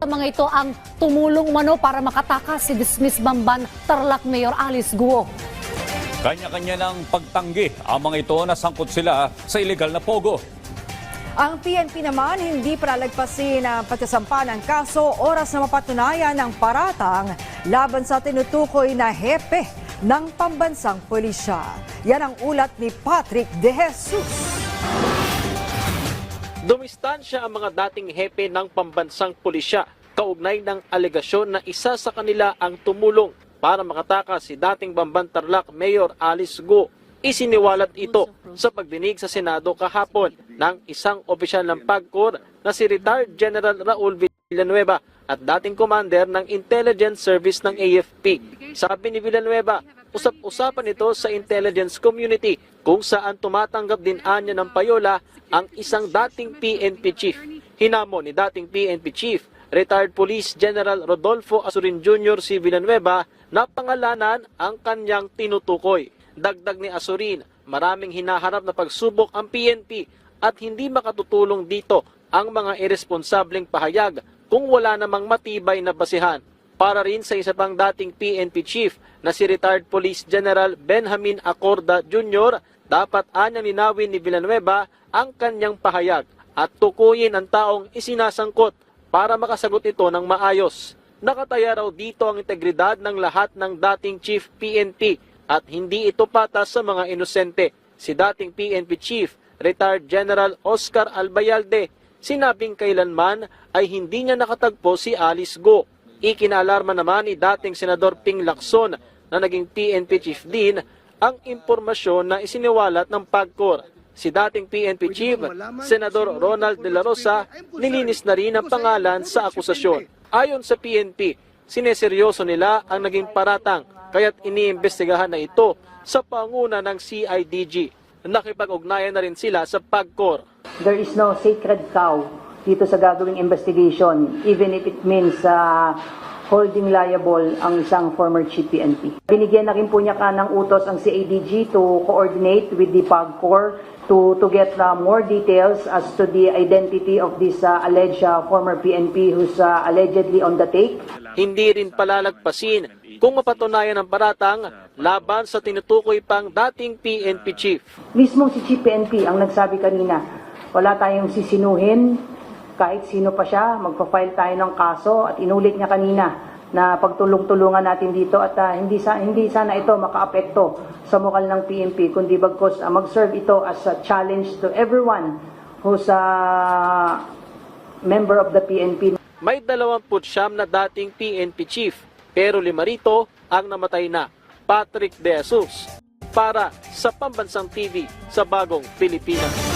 Sa mga ito ang tumulong mano para makatakas si Dismiss Bamban Tarlac Mayor Alice Guo. Kanya-kanya ng pagtanggi ang mga ito na sangkot sila sa illegal na pogo. Ang PNP naman hindi pralagpasin ang pagkasampa ng kaso oras na mapatunayan ng paratang laban sa tinutukoy na hepe ng pambansang pulisya. Yan ang ulat ni Patrick De Jesus. Dumistansya ang mga dating hepe ng pambansang pulisya kaugnay ng alegasyon na isa sa kanila ang tumulong para makatakas si dating Bamban Tarlac Mayor Alice Go. Isiniwalat ito sa pagdinig sa Senado kahapon ng isang opisyal ng PAGCOR na si retired General Raul Villanueva at dating commander ng Intelligence Service ng AFP. Sabi ni Villanueva, usap-usapan ito sa intelligence community kung saan tumatanggap din anya ng payola ang isang dating PNP chief. Hinamo ni dating PNP chief, retired Police General Rodolfo Asurin Jr. si Villanueva na pangalanan ang kanyang tinutukoy. Dagdag ni Asurin, maraming hinaharap na pagsubok ang PNP at hindi makatutulong dito ang mga irresponsableng pahayag kung wala namang matibay na basihan. Para rin sa isa pang dating PNP chief na si retired Police General Benjamin Acorda Jr., dapat anyang linawin ni Villanueva ang kanyang pahayag at tukuyin ang taong isinasangkot para makasagot ito ng maayos. Nakataya raw dito ang integridad ng lahat ng dating Chief PNP at hindi ito patas sa mga inosente. Si dating PNP Chief, retired General Oscar Albayalde, sinabing kailanman ay hindi niya nakatagpo si Alice Go. Ikinalarma naman ni dating Senador Ping Lacson na naging PNP Chief din ang impormasyon na isiniwalat ng PAGCOR. Si dating PNP Chief, Senador Ronald De La Rosa, nilinis na rin ang pangalan sa akusasyon. Ayon sa PNP, sineseryoso nila ang naging paratang kaya't iniimbestigahan na ito sa panguna ng CIDG. Nakipag-ugnayan na rin sila sa PAGCOR. There is no sacred cow dito sa gagawing investigation, even if it means uh, holding liable ang isang former chief PNP. Binigyan na rin po niya ka ng utos ang CADG to coordinate with the PAGCOR to, to get uh, more details as to the identity of this uh, alleged uh, former PNP who's uh, allegedly on the take. Hindi rin palalagpasin kung mapatunayan ang paratang laban sa tinutukoy pang dating PNP chief. Mismo si Chief PNP ang nagsabi kanina, wala tayong sisinuhin, kahit sino pa siya, magpa-file tayo ng kaso at inulit niya kanina na pagtulong-tulungan natin dito at ah, hindi sa hindi sana ito makaapekto sa mukal ng PNP kundi bagkos ah, mag-serve ito as a challenge to everyone who's a member of the PNP. May 29 na dating PNP chief pero lima rito ang namatay na. Patrick De Jesus para sa Pambansang TV sa Bagong Pilipinas.